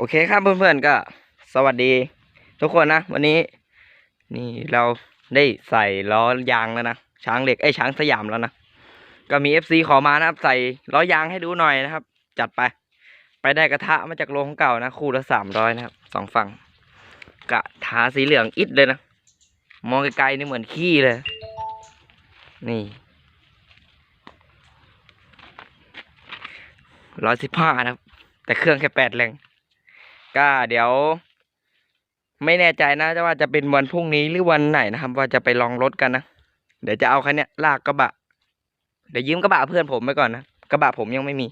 โอเคครับเพื่อนๆก็สวัสดี ทุกคนนะ วันนี้ นี่เราได้ใส่ล้อยางแล้วนะช้างเหล็กไอ้ช้างสยามแล้วนะก็มีเอฟซีขอมานะครับ ใส่ล้อยางให้ดูหน่อยนะครับ จัดไป ไปได้กระทะมาจากโรงเก่านะคู่ละสามร้อยนะครับสองฝั่งกระทาสีเหลืองอิดเลยนะมองไกลๆนี่เหมือนขี้เลย นี่ร้อยสิบห้านะครับ แต่เครื่องแค่แปดแรง ก็เดี๋ยว ไม่แน่ใจนะว่าจะเป็นวันพรุ่งนี้หรือวันไหนนะครับ ว่าจะไปลองรถกันนะเดี๋ยวจะเอาคันเนี้ยลากกระบะ เดี๋ยวยืมกระบะเพื่อนผมไปก่อนนะกระบะผมยังไม่มี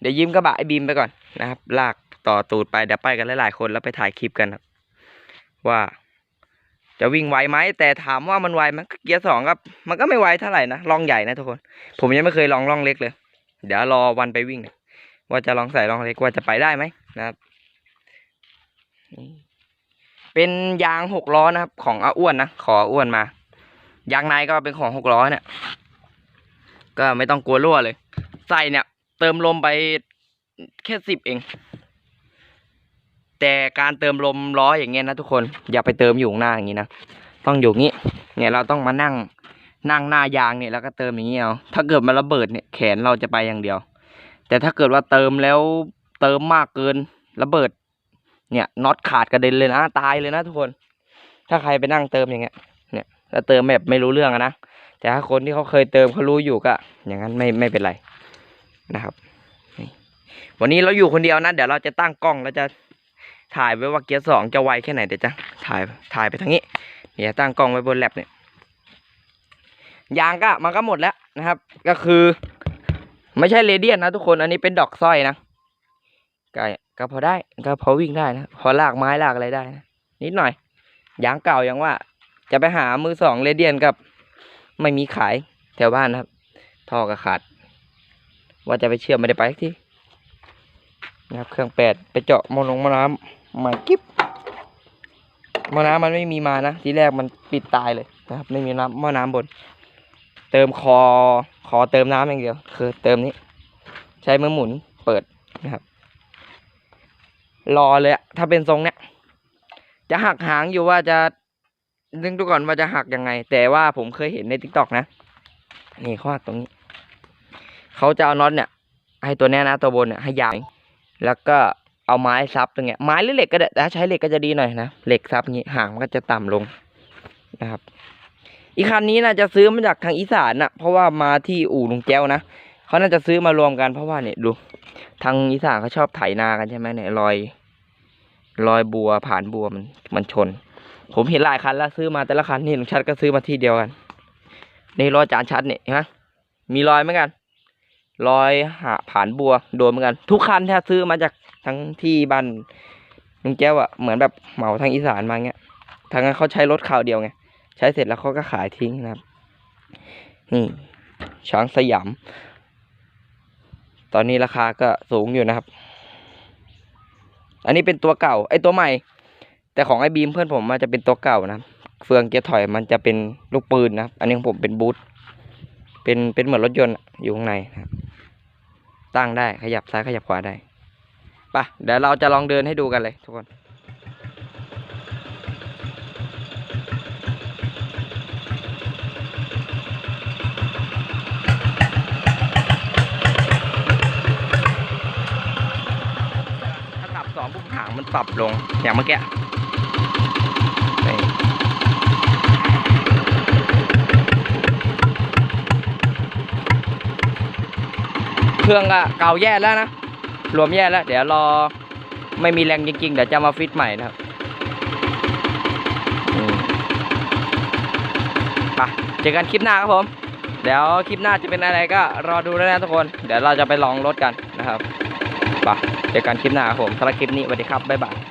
เดี๋ยวยืมกระบะไอ้บีมไปก่อนนะครับ ลากต่อตูดไปเดี๋ยวไปกันหลายๆคนแล้วไปถ่ายคลิปกันครับ ว่าจะวิ่งไวไหมแต่ถามว่ามันไวไหมก็เกียร์สองครับ มันก็ไม่ไวเท่าไหร่นะลองใหญ่นะทุกคน ผมยังไม่เคยลองลองเล็กเลย เดี๋ยวรอวันไปวิ่ง ว่าจะลองใส่ลองเล็กว่าจะไปได้ไหมนะครับ เป็นยางหกล้อนะครับ ของอาอ้วนนะขออ้วนมา ยางในก็เป็นของหกล้อเนี่ย ก็ไม่ต้องกลัวรั่วเลย ใส่เนี่ย เติมลมไปแค่สิบเอง แต่การเติมลมล้ออย่างเงี้ยนะทุกคนอย่าไปเติมอยู่หน้าอย่างงี้นะต้องอยู่งี้ เนี่ยเราต้องมานั่งนั่งหน้ายางเนี่ยแล้วก็เติมอย่างเงี้ยเอาถ้าเกิดมันระเบิดเนี่ยแขนเราจะไปอย่างเดียว แต่ถ้าเกิดว่าเติมแล้วเติมมากเกินระเบิด เนี่ยน็อตขาดกระเด็นเลยนะตายเลยนะทุกคน ถ้าใครไปนั่งเติมอย่างเงี้ย เนี่ยแล้วเติมแบบไม่รู้เรื่องนะแต่ถ้าคนที่เขาเคยเติมเขารู้อยู่ก็ อย่างนั้นไม่ไม่เป็นไรนะครับ วันนี้เราอยู่คนเดียวนะเดี๋ยวเราจะตั้งกล้องแล้วจะถ่ายไว้ว่าเกียร์สองจะไวแค่ไหนเดี๋ยวจะถ่ายถ่ายไปทางนี้เดี๋ยวตั้งกล้องไว้บนแล็บเนี่ยยางก็มันก็หมดแล้วนะครับ ก็คือ ไม่ใช่เรเดียนนะทุกคนอันนี้เป็นดอกสร้อยนะก็ ก็พอได้ก็พอวิ่งได้นะพอลากไม้ลากอะไรได้นะนิดหน่อยยางเก่ายังว่า จะไปหามือสองเรเดียนกับ ไม่มีขายแถวบ้านนะครับท่อก็ขาด ว่าจะไปเชื่อมไม่ได้ไปที่นะครับเครื่องแปดไปเจาะมอลงมอน้ำมากิ๊บมอน้ำมันไม่มีมานะทีแรกมันปิดตายเลยนะครับ ไม่มีน้ำมอน้ำบน เติมคอคอเติมน้ำอย่างเดียว คือเติมนี้ ใช้มือหมุนเปิดนะครับ รอเลยอะถ้าเป็นทรงเนี้ย จะหักหางอยู่ว่าจะนึกดูก่อนว่าจะหักยังไง แต่ว่าผมเคยเห็นในทิกตอกนะ นี่เขาหักตรงนี้ เขาจะเอาน็อตเนี่ย ให้ตัวเนี้ยนะตัวบนเนี่ยให้ยาวแล้วก็เอาไม้ซับตรงเนี้ย ไม้หรือเหล็กก็ได้แต่ถ้าใช้เหล็กก็จะดีหน่อยนะ เหล็กซับงี้หางมันก็จะต่ำลงนะครับ อีกคันนี้น่าจะซื้อมาจากทางอีสานนะเพราะว่ามาที่อู่ลุงแก้วนะเขาน่าจะซื้อมารวมกันเพราะว่าเนี่ยดู ทางอีสานเขาชอบไถนากันใช่ไหมเนี่ยรอย รอยบัวผ่านบัวมันมันชน ผมเห็นหลายคันแล้วซื้อมาแต่ละคันนี่ลุงชัดก็ซื้อมาที่เดียวกันนี่รอยจานชัดเนี่ยเห็นไหมมีรอยเหมือนกันรอยหาผ่านบัวโดนเหมือนกัน ทุกคันถ้าซื้อมาจากทั้งที่บ้านลุงแก้วอะเหมือนแบบเหมาทางอีสานมาเงี้ยทางนั้นเขาใช้รถข่าวเดียวไงใช้เสร็จแล้วเขาก็ขายทิ้งนะครับ นี่ ช้างสยาม ตอนนี้ราคาก็สูงอยู่นะครับ อันนี้เป็นตัวเก่าไอ้ตัวใหม่ แต่ของไอ้บีมเพื่อนผมมันจะเป็นตัวเก่านะเฟืองเกียร์ถอยมันจะเป็นลูกปืนนะอันนี้ของผมเป็นบูทเป็นเป็นเหมือนรถยนต์อยู่ข้างในนะครับตั้งได้ขยับซ้ายขยับขวาได้ไปะเดี๋ยวเราจะลองเดินให้ดูกันเลยทุกคน ถ้าขับส องปุ๊บหางมันปรับลงอย่างเมื่อกี้เครื่องก็เก่าแย่แล้วนะ รวมแย่แล้ว เดี๋ยวรอไม่มีแรงจริงๆ เดี๋ยวจะมาฟิตใหม่นะครับไปเจอกันคลิปหน้าครับผม เดี๋ยวคลิปหน้าจะเป็นอะไรก็รอดูด้วนะทุกคน เดี๋ยวเราจะไปลองรถกันนะครับ ไปเจอกันคลิปหน้าครับผมสำหรับคลิปนี้สวัสดีครับบ๊ายบาย